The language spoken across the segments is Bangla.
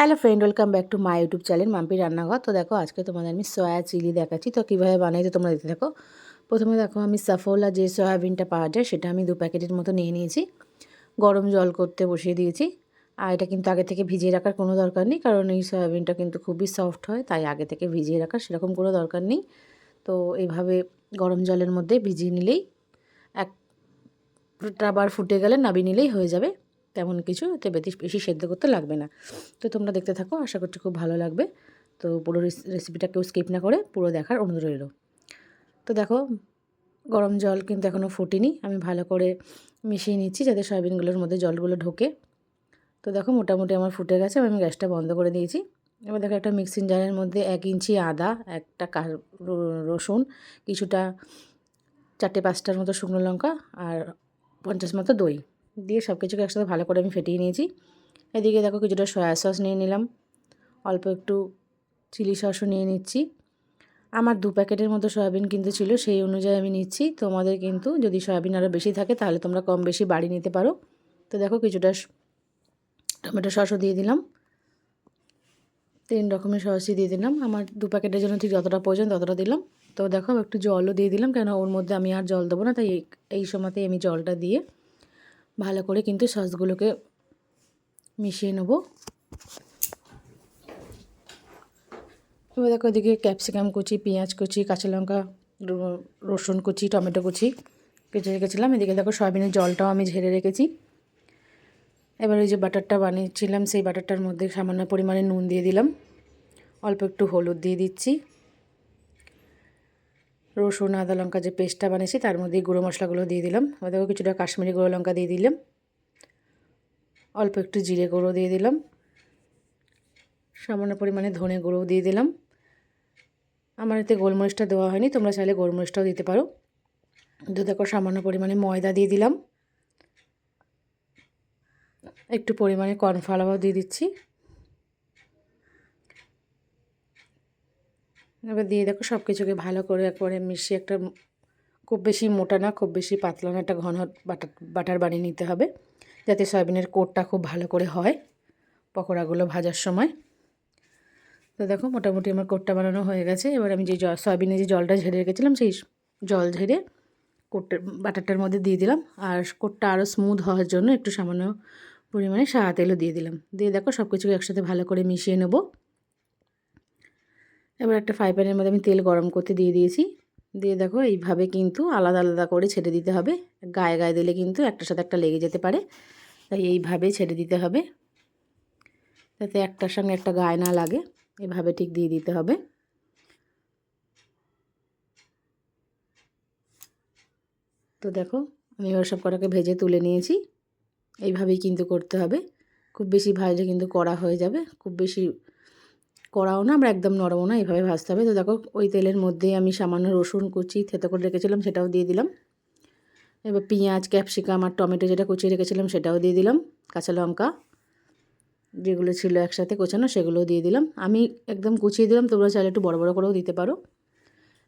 Hello friend, welcome back to my YouTube channel Mampi রান্নাঘর। তো দেখো, আজকে তোমাদের আমি সয়া চিলি দেখাচ্ছি। তো কীভাবে বানাই তো তোমরা দেখতে দেখো প্রথমে দেখো, আমি সাফোলা যে সয়াবিনটা পাওয়া যায়, সেটা আমি দু প্যাকেটের মতো নিয়ে নিয়েছি। গরম জল করতে বসিয়ে দিয়েছি। আর এটা কিন্তু আগে থেকে ভিজিয়ে রাখার কোনো দরকার নেই, কারণ এই সয়াবিনটা কিন্তু খুবই সফট হয়, তাই আগে থেকে ভিজিয়ে রাখার সেরকম কোনো দরকার নেই। তো এইভাবে গরম জলের মধ্যে ভিজিয়ে নিলেই একটা বার ফুটে গেলে নাবিয়ে নিলেই হয়ে যাবে। তেমন কিছু এতে বেশি সেদ্ধ করতে লাগবে না। তো তোমরা দেখতে থাকো, আশা করছি খুব ভালো লাগবে। তো পুরো রেসিপিটা কেউ স্কিপ না করে পুরো দেখার অনুরোধ রইল। তো দেখো, গরম জল কিন্তু এখনও ফুটিনি। আমি ভালো করে মিশিয়ে নিচ্ছি যাতে সয়াবিনগুলোর মধ্যে জলগুলো ঢোকে। তো দেখো, মোটামুটি আমার ফুটে গেছে। আমি গ্যাসটা বন্ধ করে দিয়েছি। এবার দেখো, একটা মিক্সিং জারের মধ্যে এক ইঞ্চি আদা, একটা রসুন, কিছুটা চারটে পাঁচটার মতো শুকনো লঙ্কা আর পঞ্চাশ মতো দই। দিয়ে সব কিছুকে একসাথে ভালো করে আমি ফেটিয়ে নিয়েছি। এদিকে দেখো কিছুটা সয়া সস নিয়ে নিলাম। অল্প একটু চিলি সসও নিয়ে নিচ্ছি। আমার দু প্যাকেটের মতো সয়াবিন কিন্তু ছিল, সেই অনুযায়ী আমি নিচ্ছি। তোমাদের কিন্তু যদি সয়াবিন আরও বেশি থাকে, তাহলে তোমরা কম বেশি বাড়ি নিতে পারো। তো দেখো কিছুটা টমেটো সসও দিয়ে দিলাম। তিন রকমের সসই দিয়ে দিলাম। আমার দু প্যাকেটের জন্য ঠিক যতটা প্রয়োজন ততটা দিলাম। তো দেখো একটু জলও দিয়ে দিলাম, কেন ওর মধ্যে আমি আর জল দেবো না, তাই এই সময়তেই আমি জলটা দিয়ে ভালো করে কিন্তু সসগুলোকে মিশিয়ে নেব। এবার দেখো এদিকে ক্যাপসিকাম কুচি, পেঁয়াজ কুচি, কাঁচা লঙ্কা রসুন কুচি, টমেটো কুচি কেটে রেখেছিলাম। এদিকে দেখো সয়াবিনের জলটাও আমি ঝেড়ে রেখেছি। এবার ওই যে বাটারটা বানিয়েছিলাম, সেই বাটারটার মধ্যে সামান্য পরিমাণে নুন দিয়ে দিলাম। অল্প একটু হলুদ দিয়ে দিচ্ছি। রসুন, আদা লঙ্কা যে পেস্টটা বানিয়েছি তার মধ্যে গুঁড়ো মশলাগুলো দিয়ে দিলাম। দেখো কিছুটা কাশ্মীরি গুঁড়ো লঙ্কা দিয়ে দিলাম। অল্প একটু জিরে গুঁড়ো দিয়ে দিলাম। সামান্য পরিমাণে ধনে গুঁড়ো দিয়ে দিলাম। আমার এতে গোলমরিচটা দেওয়া হয়নি, তোমরা চাইলে গোলমরিচটাও দিতে পারো। তো দেখো সামান্য পরিমাণে ময়দা দিয়ে দিলাম। একটু পরিমাণে কর্নফ্লাওয়ার দিয়ে দিচ্ছি। এবার দিয়ে দেখো সব কিছুকে ভালো করে একবারে মিশিয়ে একটা খুব বেশি মোটা না, খুব বেশি পাতলা না, একটা ঘন বাটার বাটার বানিয়ে নিতে হবে। যাতে সয়াবিনের কোটটা খুব ভালো করে হয় পকোড়াগুলো ভাজার সময়। তো দেখো মোটামুটি আমার কোটটা বানানো হয়ে গেছে। এবার আমি যে সয়াবিনে যে জলটা ঝেড়ে রেখেছিলাম, সেই জল ঝেড়ে কোটটা, বাটারটার মধ্যে দিয়ে দিলাম। আর কোটটা আরও স্মুথ হওয়ার জন্য একটু সামান্য পরিমাণে সাদা তেলও দিয়ে দিলাম। দিয়ে দেখো সব কিছুকে একসাথে ভালো করে মিশিয়ে নেব। এবার একটা ফ্রাই প্যানের মধ্যে আমি তেল গরম করতে দিয়ে দিয়েছি। দিয়ে দেখো এইভাবে কিন্তু আলাদা আলাদা করে ছেড়ে দিতে হবে। গায়ে গায়ে দিলে কিন্তু একটার সাথে একটা লেগে যেতে পারে। তাই এইভাবে ছেড়ে দিতে হবে। যাতে একটার সঙ্গে একটা গায়ে না লাগে, এভাবে ঠিক দিয়ে দিতে হবে। তো দেখো আমি এবার সব কটাকে ভেজে তুলে নিয়েছি। এইভাবেই কিন্তু করতে হবে। খুব বেশি ভাজলে কিন্তু কড়া হয়ে যাবে। খুব বেশি কড়াও না, আমরা একদম নরমও না, এভাবে ভাজতে হবে। তো দেখো, ওই তেলের মধ্যে আমি সামান্য রসুন কুচি থেতো করে রেখেছিলাম, সেটাও দিয়ে দিলাম। এবার পেঁয়াজ, ক্যাপসিকাম আর টমেটো যেটা কুচিয়ে রেখেছিলাম, সেটাও দিয়ে দিলাম, কাঁচা লঙ্কা। যেগুলো ছিল একসাথে কোচানো, সেগুলোও দিয়ে দিলাম। আমি একদম কুচিয়ে দিলাম, তোমরা চাইলে একটু বড় বড় করেও দিতে পারো।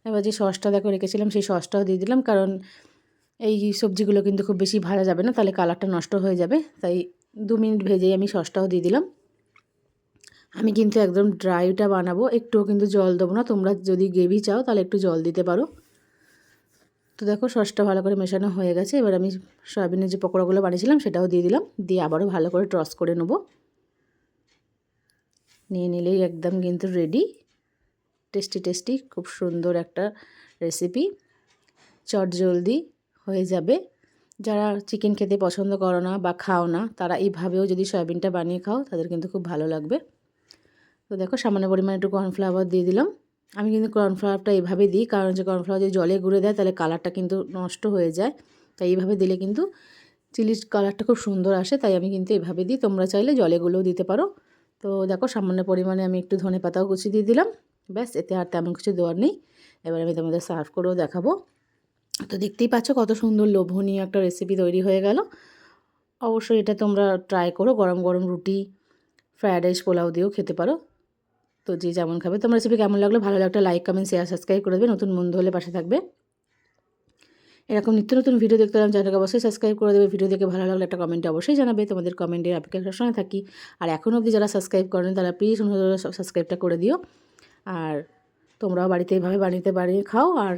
এবার যে সসটা দেখো, রেখেছিলাম, সেই সসটাও দিয়ে দিলাম, কারণ এই সবজিগুলো কিন্তু খুব বেশি ভাজা যাবে না, তাহলে কালারটা নষ্ট হয়ে যাবে। তাই দু মিনিট ভেজেই আমি সসটাও দিয়ে দিলাম। আমি কিন্তু একদম ড্রাইটা বানাবো, একটুও কিন্তু জল দেবো না। তোমরা যদি গ্রেভি চাও, তাহলে একটু জল দিতে পারো। তো দেখো, সসটা ভালো করে মেশানো হয়ে গেছে। এবার আমি সয়াবিনের যে পকোড়াগুলো বানিয়েছিলাম, সেটাও দিয়ে দিলাম। দিয়ে আবারও ভালো করে টস করে নেব। নিয়ে নিলেই একদম কিন্তু রেডি টেস্টি টেস্টি খুব সুন্দর একটা রেসিপি চট জলদি হয়ে যাবে। যারা চিকেন খেতে পছন্দ করো না বা খাও না, তারা এইভাবেও যদি সয়াবিনটা বানিয়ে খাও, তাদের কিন্তু খুব ভালো লাগবে। তো দেখো সামান্য পরিমাণে একটু কর্নফ্লাওয়ার দিয়ে দিলাম। আমি কিন্তু কর্নফ্লাওয়ারটা এইভাবে দিই, কারণ যে কর্নফ্লাওয়ার যদি জলে গুঁড়ে দেয় তাহলে কালারটা কিন্তু নষ্ট হয়ে যায়। তাই এইভাবে দিলে কিন্তু চিলির কালারটা খুব সুন্দর আসে, তাই আমি কিন্তু এইভাবে দিই। তোমরা চাইলে জলে গুঁড়েও দিতে পারো। তো দেখো সামান্য পরিমাণে আমি একটু ধনে পাতাও কুচি দিয়ে দিলাম। ব্যাস, এতে আর তেমন কিছু দেওয়ার নেই। এবার আমি তোমাদের সার্ভ করেও দেখাবো। তো দেখতেই পাচ্ছ কত সুন্দর লোভনীয় একটা রেসিপি তৈরি হয়ে গেল। অবশ্যই এটা তোমরা ট্রাই করো, গরম গরম রুটি ফ্রায়েড রাইস পোলাও দিয়েও খেতে পারো। তো যে যেমন খাবে, তোমার রেসিপি কেমন লাগল, ভালো লাগলে লাইক কমেন্ট শেয়ার সাবস্ক্রাইব করে দেবে, নতুন বন্ধু হলে পাশে থাকবে। এরকম নিত্য নতুন ভিডিও দেখতে হলে চ্যানেলকে অবশ্যই সাবস্ক্রাইব করে দেবে। ভিডিও দেখে ভালো লাগলে একটা কমেন্টে অবশ্যই জানাবে। তোমাদের কমেন্টের অপেক্ষা সবসময় থাকি। আর এখনও অবধি যারা সাবস্ক্রাইব করেন, তারা প্লিজ অনুরোধ সাবস্ক্রাইবটা করে দিও। আর তোমরাও বাড়িতে এইভাবে বানিয়ে বানিয়ে খাও। আর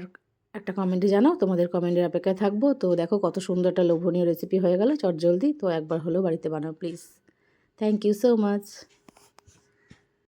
একটা কমেন্টে জানাও, তোমাদের কমেন্টের অপেক্ষায় থাকব। তো দেখো কত সুন্দর একটা লোভনীয় রেসিপি হয়ে গেল, চট জলদি। তো একবার হলেও বাড়িতে বানাও please thank you so much